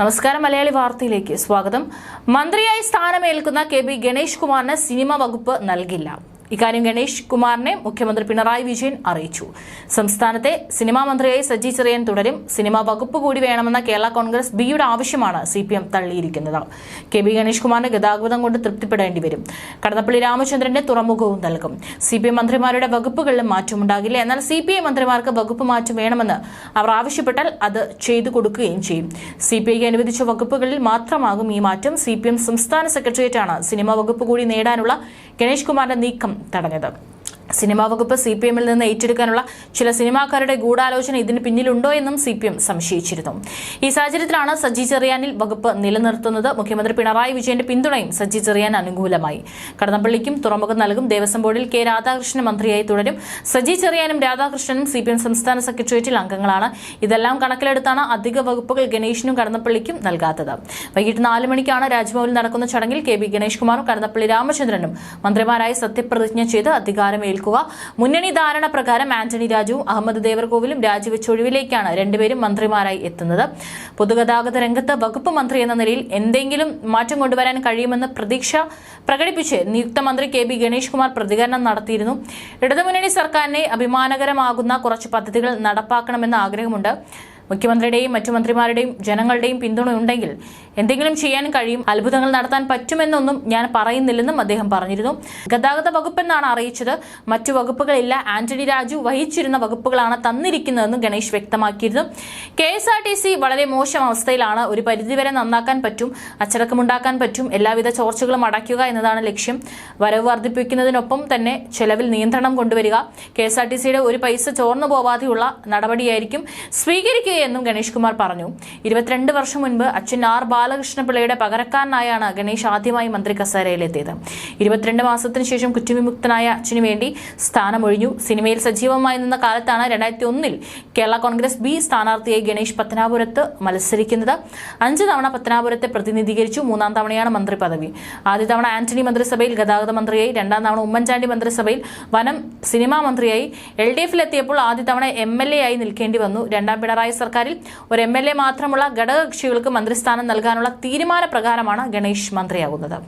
നമസ്കാരം മലയാളി വാർത്തയിലേക്ക് സ്വാഗതം. മന്ത്രിയായി സ്ഥാനമേൽക്കുന്ന കെ ബി ഗണേഷ് കുമാറിന് സിനിമ വകുപ്പ് നൽകില്ല. ഇക്കാര്യം ഗണേഷ് കുമാറിനെ മുഖ്യമന്ത്രി പിണറായി വിജയൻ അറിയിച്ചു. സംസ്ഥാനത്തെ സിനിമാ മന്ത്രിയായി സജി ചെറിയൻ തുടരും. സിനിമാ വകുപ്പ് കൂടി വേണമെന്ന കേരള കോൺഗ്രസ് ബിയുടെ ആവശ്യമാണ് സി പി എം തള്ളിയിരിക്കുന്നത്. കെ ബി ഗണേഷ് കുമാറിന് ഗതാഗതം കൊണ്ട് തൃപ്തിപ്പെടേണ്ടി വരും. കടന്നപ്പള്ളി രാമചന്ദ്രന്റെ തുറമുഖവും നൽകും. സി പി എം മന്ത്രിമാരുടെ വകുപ്പുകളിലും മാറ്റമുണ്ടാകില്ല. എന്നാൽ സി പി ഐ മന്ത്രിമാർക്ക് വകുപ്പ് മാറ്റം വേണമെന്ന് അവർ ആവശ്യപ്പെട്ടാൽ അത് ചെയ്തു കൊടുക്കുകയും ചെയ്യും. സി പി ഐക്ക് അനുവദിച്ച വകുപ്പുകളിൽ മാത്രമാകും ഈ മാറ്റം. സി പി എം സംസ്ഥാന സെക്രട്ടേറിയറ്റാണ് സിനിമാ വകുപ്പ് കൂടി നേടാനുള്ള ഗണേഷ് കുമാറിന്റെ നീക്കം തടഞ്ഞത് സിനിമാ വകുപ്പ് സി പി എമ്മിൽ നിന്ന് ഏറ്റെടുക്കാനുള്ള ചില സിനിമാക്കാരുടെ ഗൂഢാലോചന ഇതിന് പിന്നിലുണ്ടോ എന്നും സി പി എം സംശയിച്ചിരുന്നു. ഈ സാഹചര്യത്തിലാണ് സജി ചെറിയാനിൽ വകുപ്പ് നിലനിർത്തുന്നത്. മുഖ്യമന്ത്രി പിണറായി വിജയന്റെ പിന്തുണയും സജി ചെറിയാൻ അനുകൂലമായി. കടന്നപ്പള്ളിക്കും തുറമുഖം നൽകും ദേവസ്വം ബോർഡിൽ കെ രാധാകൃഷ്ണൻ മന്ത്രിയായി തുടരും. സജി ചെറിയാനും രാധാകൃഷ്ണനും സി പി എം സംസ്ഥാന സെക്രട്ടേറിയറ്റിൽ അംഗങ്ങളാണ്. ഇതെല്ലാം കണക്കിലെടുത്താണ് അധിക വകുപ്പുകൾ ഗണേഷിനും കടന്നപ്പള്ളിക്കും നൽകാത്തത്. വൈകിട്ട് നാല് മണിക്കാണ് രാജ്ഭവനിൽ നടക്കുന്ന ചടങ്ങിൽ കെ ബി ഗണേഷ് കുമാറും കടന്നപ്പള്ളി രാമചന്ദ്രനും മന്ത്രിമാരായി സത്യപ്രതിജ്ഞ ചെയ്ത് അധികാരമേൽക്കുക മുന്നണി ധാരണ പ്രകാരം ആന്റണി രാജുവും അഹമ്മദ് ദേവർകോവിലും രാജിവെച്ച ഒഴിവിലേക്കാണ് രണ്ടുപേരും മന്ത്രിമാരായി എത്തുന്നത്. പൊതുഗതാഗത രംഗത്ത് വകുപ്പ് മന്ത്രി എന്ന നിലയിൽ എന്തെങ്കിലും മാറ്റം കൊണ്ടുവരാൻ കഴിയുമെന്ന് പ്രതീക്ഷ പ്രകടിപ്പിച്ച് നിയുക്ത മന്ത്രി കെ ബി ഗണേഷ് കുമാർ പ്രതികരണം നടത്തിയിരുന്നു. ഇടതുമുന്നണി സർക്കാരിനെ അഭിമാനകരമാകുന്ന കുറച്ച് പദ്ധതികൾ നടപ്പാക്കണമെന്ന് ആഗ്രഹമുണ്ട്. മുഖ്യമന്ത്രിയുടെയും മറ്റു മന്ത്രിമാരുടെയും ജനങ്ങളുടെയും പിന്തുണയുണ്ടെങ്കിൽ എന്തെങ്കിലും ചെയ്യാൻ കഴിയും അത്ഭുതങ്ങൾ നടത്താൻ പറ്റുമെന്നൊന്നും ഞാൻ പറയുന്നില്ലെന്നും അദ്ദേഹം പറഞ്ഞിരുന്നു. ഗതാഗത വകുപ്പെന്നാണ് അറിയിച്ചത്. മറ്റു വകുപ്പുകളില്ല. ആന്റണി രാജു വഹിച്ചിരുന്ന വകുപ്പുകളാണ് തന്നിരിക്കുന്നതെന്നും ഗണേഷ് വ്യക്തമാക്കിയിരുന്നു. കെ വളരെ മോശം അവസ്ഥയിലാണ്. ഒരു പരിധിവരെ നന്നാക്കാൻ പറ്റും അച്ചടക്കമുണ്ടാക്കാൻ പറ്റും എല്ലാവിധ ചോർച്ചകളും അടയ്ക്കുക എന്നതാണ് ലക്ഷ്യം. വരവ് വർദ്ധിപ്പിക്കുന്നതിനൊപ്പം തന്നെ ചെലവിൽ നിയന്ത്രണം കൊണ്ടുവരിക. കെ ഒരു പൈസ ചോർന്നു പോവാതെയുള്ള നടപടിയായിരിക്കും. സ്വീകരിക്കുകയെന്നും ഗണേഷ് കുമാർ പറഞ്ഞു. ഇരുപത്തിരണ്ട് വർഷം മുൻപ് അച്ഛൻ ആർ ബാലകൃഷ്ണപിള്ളയുടെ പകരക്കാരനായാണ് ഗണേഷ് ആദ്യമായി മന്ത്രി കസേരയിലെത്തിയത്. ഇരുപത്തിരണ്ട് മാസത്തിന് ശേഷം കുറ്റവിമുക്തനായ അച്ഛനു വേണ്ടി സ്ഥാനമൊഴിഞ്ഞു. സിനിമയിൽ സജീവമായി നിന്ന കാലത്താണ് രണ്ടായിരത്തി ഒന്നിൽ കേരള കോൺഗ്രസ് ബി സ്ഥാനാർത്ഥിയായി ഗണേഷ് പത്തനാപുരത്ത് മത്സരിക്കുന്നത്. അഞ്ച് തവണ പത്തനാപുരത്തെ പ്രതിനിധീകരിച്ചു. മൂന്നാം തവണയാണ് മന്ത്രി പദവി. ആദ്യ തവണ ആന്റണി മന്ത്രിസഭയിൽ ഗതാഗത മന്ത്രിയായി. രണ്ടാം തവണ ഉമ്മൻചാണ്ടി മന്ത്രിസഭയിൽ വനം സിനിമാ മന്ത്രിയായി. എൽ ഡി എഫിലെത്തിയപ്പോൾ ആദ്യ തവണ എം എൽ എ ആയി നിൽക്കേണ്ടി വന്നു. രണ്ടാം പിണറായി സർക്കാരിൽ ഒരു എം മാത്രമുള്ള ഘടകകക്ഷികൾക്ക് മന്ത്രിസ്ഥാനം നൽകാനുള്ള തീരുമാനപ്രകാരമാണ് ഗണേഷ് മന്ത്രിയാകുന്നത്.